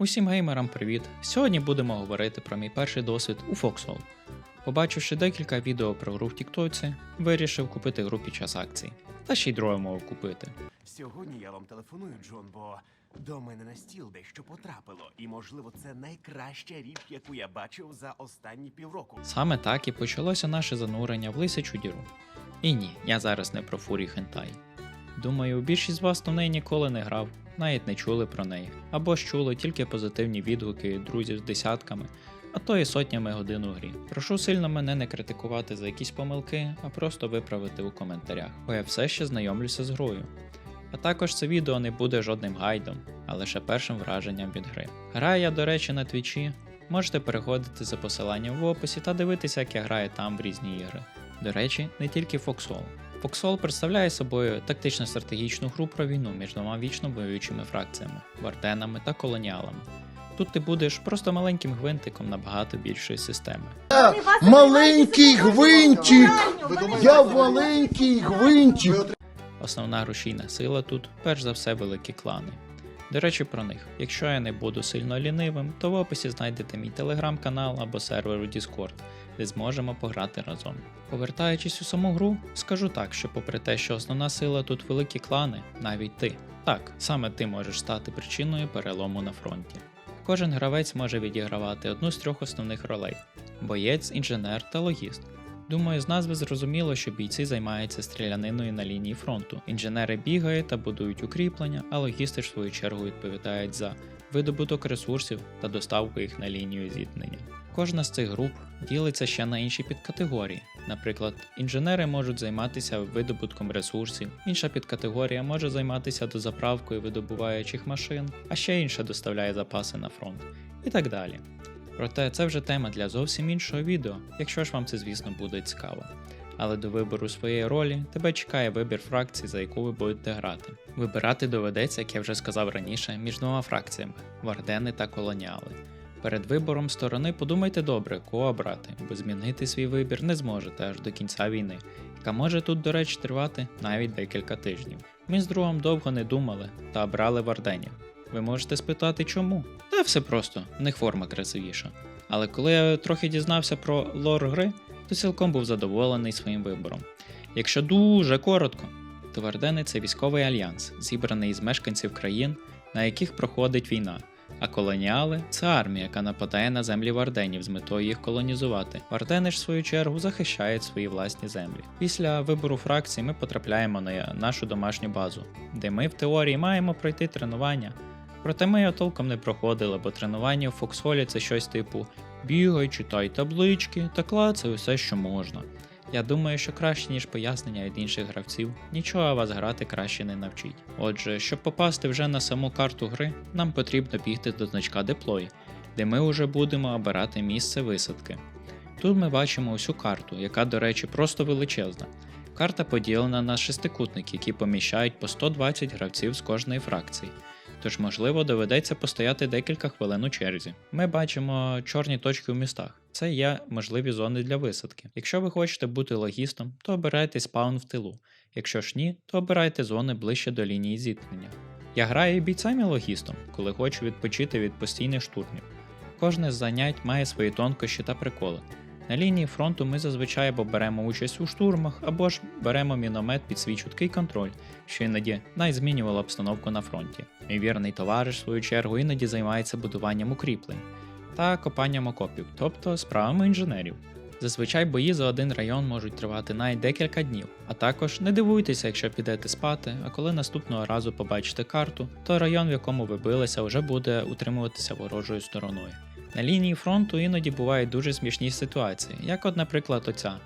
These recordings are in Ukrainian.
Усім геймерам привіт! Сьогодні будемо говорити про мій перший досвід у Foxhole. Побачивши декілька відео про гру в Тіктоці, вирішив купити гру під час акцій. Та ще й дрою мов купити. Сьогодні я вам телефоную, Джон, бо до мене на стіл дещо потрапило, і можливо це найкраща річ, яку я бачив за останні півроку. Саме так і почалося наше занурення в лисячу діру. І ні, я зараз не про фурі хентай. Думаю, більшість з вас в неї ніколи не грав, навіть не чули про неї, або ж чули тільки позитивні відгуки друзів з десятками, а то і сотнями годин у грі. Прошу сильно мене не критикувати за якісь помилки, а просто виправити у коментарях, бо я все ще знайомлюся з грою. А також це відео не буде жодним гайдом, а лише першим враженням від гри. Граю я, до речі, на твічі. Можете переходити за посиланням в описі та дивитися, як я граю там в різні ігри. До речі, не тільки Foxhole. Foxhole представляє собою тактично-стратегічну гру про війну між двома вічно воюючими фракціями варденами та колоніалами. Тут ти будеш просто маленьким гвинтиком набагато більшої системи. Маленький гвинтик! Я маленький гвинтик! Основна рушійна сила тут, перш за все, великі клани. До речі, про них. Якщо я не буду сильно лінивим, то в описі знайдете мій телеграм-канал або сервер у Discord, де зможемо пограти разом. Повертаючись у саму гру, скажу так, що попри те, що основна сила тут великі клани, навіть ти. Так, саме ти можеш стати причиною перелому на фронті. Кожен гравець може відігравати одну з трьох основних ролей: боєць, інженер та логіст. Думаю, з назви зрозуміло, що бійці займаються стріляниною на лінії фронту. Інженери бігають та будують укріплення, а логісти в свою чергу відповідають за видобуток ресурсів та доставку їх на лінію зіткнення. Кожна з цих груп ділиться ще на інші підкатегорії. Наприклад, інженери можуть займатися видобутком ресурсів, інша підкатегорія може займатися дозаправкою видобуваючих машин, а ще інша доставляє запаси на фронт і так далі. Проте це вже тема для зовсім іншого відео, якщо ж вам це, звісно, буде цікаво. Але до вибору своєї ролі тебе чекає вибір фракції, за яку ви будете грати. Вибирати доведеться, як я вже сказав раніше, між двома фракціями вардени та колоніали. Перед вибором сторони подумайте добре, кого обрати, бо змінити свій вибір не зможете аж до кінця війни, яка може тут, до речі, тривати навіть декілька тижнів. Ми з другом довго не думали та обрали варденів. Ви можете спитати чому? Та все просто, в них форма красивіша. Але коли я трохи дізнався про лор гри, то цілком був задоволений своїм вибором. Якщо дуже коротко, то Вардени це військовий альянс, зібраний із мешканців країн, на яких проходить війна. А колоніали це армія, яка нападає на землі варденів з метою їх колонізувати. Вардени ж, в свою чергу, захищають свої власні землі. Після вибору фракцій ми потрапляємо на нашу домашню базу, де ми в теорії маємо пройти тренування. Проте ми його толком не проходили, бо тренування в Фоксхолі це щось типу бігай, читай таблички та клацай усе, що можна. Я думаю, що краще, ніж пояснення від інших гравців, нічого вас грати краще не навчить. Отже, щоб попасти вже на саму карту гри, нам потрібно бігти до значка Deploy, де ми вже будемо обирати місце висадки. Тут ми бачимо усю карту, яка, до речі, просто величезна. Карта поділена на шестикутники, які поміщають по 120 гравців з кожної фракції. Тож, можливо, доведеться постояти декілька хвилин у черзі. Ми бачимо чорні точки у містах. Це є можливі зони для висадки. Якщо ви хочете бути логістом, то обирайте спаун в тилу. Якщо ж ні, то обирайте зони ближче до лінії зіткнення. Я граю і бійцем і логістом, коли хочу відпочити від постійних штурмів. Кожне з занять має свої тонкощі та приколи. На лінії фронту ми зазвичай або беремо участь у штурмах, або ж беремо міномет під свій чуткий контроль, що іноді найзмінювало обстановку на фронті. Мій вірний товариш, в свою чергу, іноді займається будуванням укріплень та копанням окопів, тобто справами інженерів. Зазвичай бої за один район можуть тривати навіть декілька днів, а також не дивуйтеся, якщо підете спати, а коли наступного разу побачите карту, то район, в якому ви билися, вже буде утримуватися ворожою стороною. На лінії фронту іноді бувають дуже смішні ситуації, як от, наприклад, оця.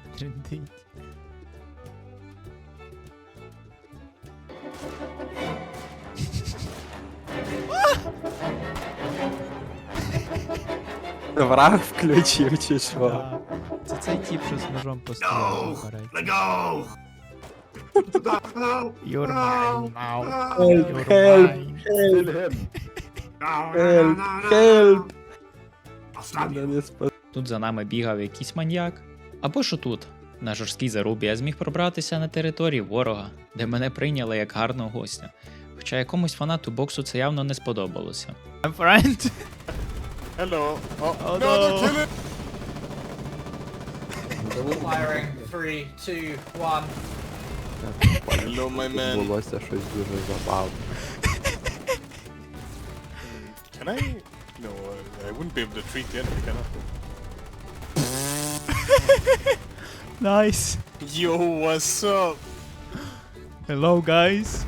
Враг включив чи що? Це цей тіп, що з ножом постояв попередньо. Go! You're mine now. Help, You're help. mine. Help, help, Тут за нами бігав якийсь маньяк. Або ж тут, на жорсткій зарубі, я зміг пробратися на територію ворога, де мене прийняли як гарного гостя. Хоча якомусь фанату боксу це явно не сподобалося. My friend. Hello. Oh, Oh, no, no. don't kill it. Firing. Three, two, one. Hello, my man. Відбулося щось дуже забавне. Can I? No, I, I wouldn't be able to treat the enemy, can I? Nice. Yo, what's up? Hello, guys.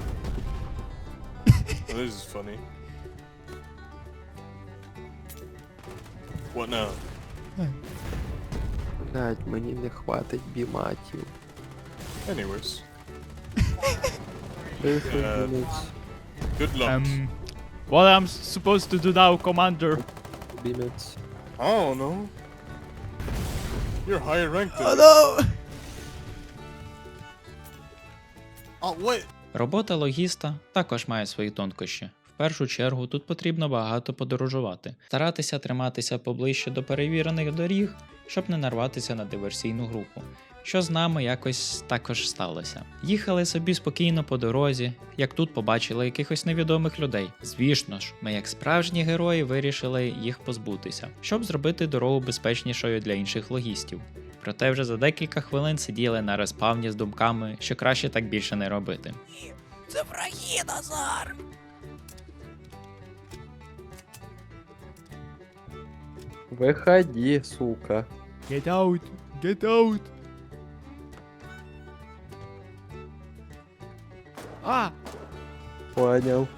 Oh, this is funny. What now? Блять, мені не хватить біматів. Anyways, Десять Е, минут good luck. Um, what I'm supposed to do now, Commander? бімець. I don't know. You're higher ranked than me. no. Oh, what? Робота логіста також має свої тонкощі. В першу чергу тут потрібно багато подорожувати, старатися триматися поближче до перевірених доріг, щоб не нарватися на диверсійну групу. Що з нами якось також сталося. Їхали собі спокійно по дорозі, як тут побачили якихось невідомих людей. Звісно ж, ми, як справжні герої, вирішили їх позбутися, щоб зробити дорогу безпечнішою для інших логістів. Проте вже за декілька хвилин сиділи на респавні з думками, що краще так більше не робити. Це Виходи, сука. Get out. Get out. А! Поняв.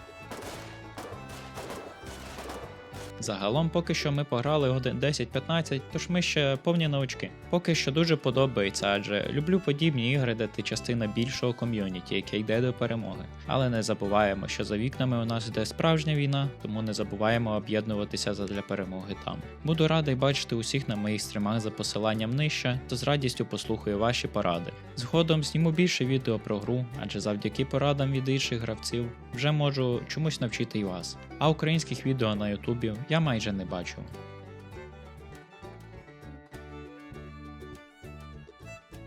Загалом, поки що ми пограли годин 10-15, тож ми ще повні новачки. Поки що дуже подобається, адже люблю подібні ігри, де ти частина більшого ком'юніті, яке йде до перемоги. Але не забуваємо, що за вікнами у нас йде справжня війна, тому не забуваємо об'єднуватися задля перемоги там. Буду радий бачити усіх на моїх стрімах за посиланням нижче, то з радістю послухаю ваші поради. Згодом зніму більше відео про гру, адже завдяки порадам від інших гравців вже можу чомусь навчити і вас. А українських відео на Ютубі я майже не бачу.